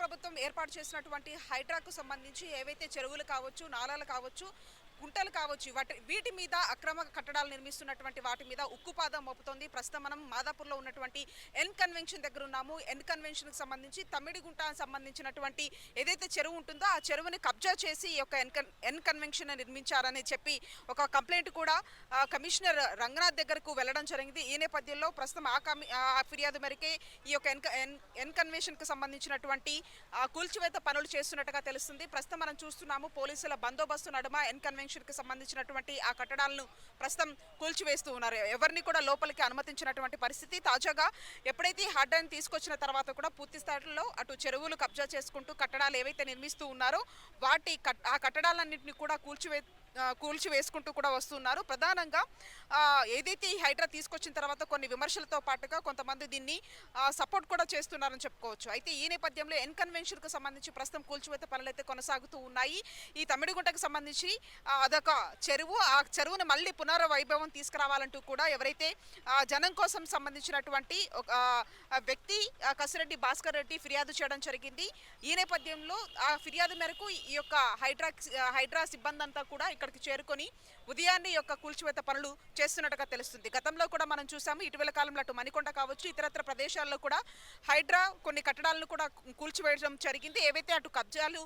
ప్రభుత్వం ఏర్పాటు చేసినటువంటి హైడ్రాకు సంబంధించి ఏవైతే చెరువులు కావచ్చు నాలాలు కావచ్చు గుంటలు కావచ్చు వాటి వీటి మీద అక్రమ కట్టడాలు నిర్మిస్తున్నటువంటి వాటి మీద ఉక్కుపాదం మోపుతోంది. ప్రస్తుతం మనం మాదాపూర్లో ఉన్నటువంటి ఎన్ కన్వెన్షన్ దగ్గర ఉన్నాము. ఎన్ కన్వెన్షన్కి సంబంధించి తమిడిగుంట సంబంధించినటువంటి ఏదైతే చెరువు ఉంటుందో ఆ చెరువుని కబ్జా చేసి ఈ యొక్క ఎన్ కన్ ఎన్ కన్వెన్షన్ నిర్మించారని చెప్పి ఒక కంప్లైంట్ కూడా కమిషనర్ రంగనాథ్ దగ్గరకు వెళ్ళడం జరిగింది. ఈ నేపథ్యంలో ప్రస్తుతం ఆ కమి ఆ ఫిర్యాదు మేరకే ఈ యొక్క ఎన్ ఎన్ ఎన్ కన్వెన్షన్కి సంబంధించినటువంటి కూల్చివేత పనులు చేస్తున్నట్టుగా తెలుస్తుంది. ప్రస్తుతం మనం చూస్తున్నాము పోలీసుల బందోబస్తు నడుమ ఎన్ రెసిడెన్షియల్కి సంబంధించినటువంటి ఆ కట్టడాలను ప్రస్తుతం కూల్చివేస్తూ ఉన్నారు. ఎవరిని కూడా లోపలికి అనుమతించినటువంటి పరిస్థితి తాజాగా ఎప్పుడైతే హార్డ్ డ్రైవ్ తీసుకొచ్చిన తర్వాత కూడా పూర్తి స్థాయిలో అటు చెరువులు కబ్జా చేసుకుంటూ కట్టడాలు ఏవైతే నిర్మిస్తూ ఉన్నారో వాటి ఆ కట్టడాలన్నింటినీ కూడా కూల్చివే కూల్చి వేసుకుంటూ కూడా వస్తున్నారు. ప్రధానంగా ఏదైతే ఈ హైడ్రా తీసుకొచ్చిన తర్వాత కొన్ని విమర్శలతో పాటుగా కొంతమంది దీన్ని సపోర్ట్ కూడా చేస్తున్నారని చెప్పుకోవచ్చు. అయితే ఈ నేపథ్యంలో ఎన్ కన్వెన్షన్కు సంబంధించి ప్రస్తుతం కూల్చివేత పనులు అయితే కొనసాగుతూ ఉన్నాయి. ఈ తమిడిగుంటకు సంబంధించి అదొక చెరువు. ఆ చెరువును మళ్ళీ పునర్వైభవం తీసుకురావాలంటూ కూడా ఎవరైతే జనం కోసం సంబంధించినటువంటి ఒక వ్యక్తి కసిరెడ్డి భాస్కర్ రెడ్డి ఫిర్యాదు చేయడం జరిగింది. ఈ నేపథ్యంలో ఆ ఫిర్యాదు మేరకు ఈ యొక్క హైడ్రా హైడ్రా సిబ్బంది అంతా కూడా అక్కడికి చేరుకొని ఉదయాన్నే యొక్క కూల్చివేత పనులు చేస్తున్నట్టుగా తెలుస్తుంది. గతంలో కూడా మనం చూసాము ఇటీవల కాలంలో అటు మణికొండ కావచ్చు ఇతరత్ర ప్రదేశాల్లో కూడా హైడ్రా కొన్ని కట్టడాలను కూడా కూల్చివేయడం జరిగింది. ఏవైతే అటు కబ్జాలు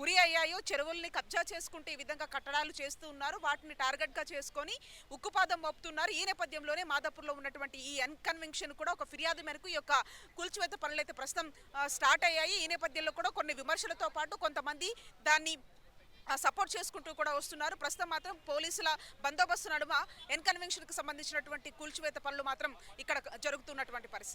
గురి అయ్యాయో చెరువుల్ని కబ్జా చేసుకుంటే ఈ విధంగా కట్టడాలు చేస్తూ ఉన్నారు వాటిని టార్గెట్గా చేసుకొని ఉక్కుపాదం మోపుతున్నారు. ఈ నేపథ్యంలోనే మాదాపూర్లో ఉన్నటువంటి ఈ అన్కన్వెన్షన్ కూడా ఒక ఫిర్యాదు మేరకు ఈ యొక్క కూల్చివేత పనులు అయితే ప్రస్తుతం స్టార్ట్ అయ్యాయి. ఈ నేపథ్యంలో కూడా కొన్ని విమర్శలతో పాటు కొంతమంది దాన్ని సపోర్ట్ చేసుకుంటూ కూడా వస్తున్నారు. ప్రస్తుతం మాత్రం పోలీసుల బందోబస్తు నడుమ ఎన్కన్వెన్షన్కి సంబంధించినటువంటి కూల్చివేత పనులు మాత్రం ఇక్కడ జరుగుతున్నటువంటి పరిస్థితి.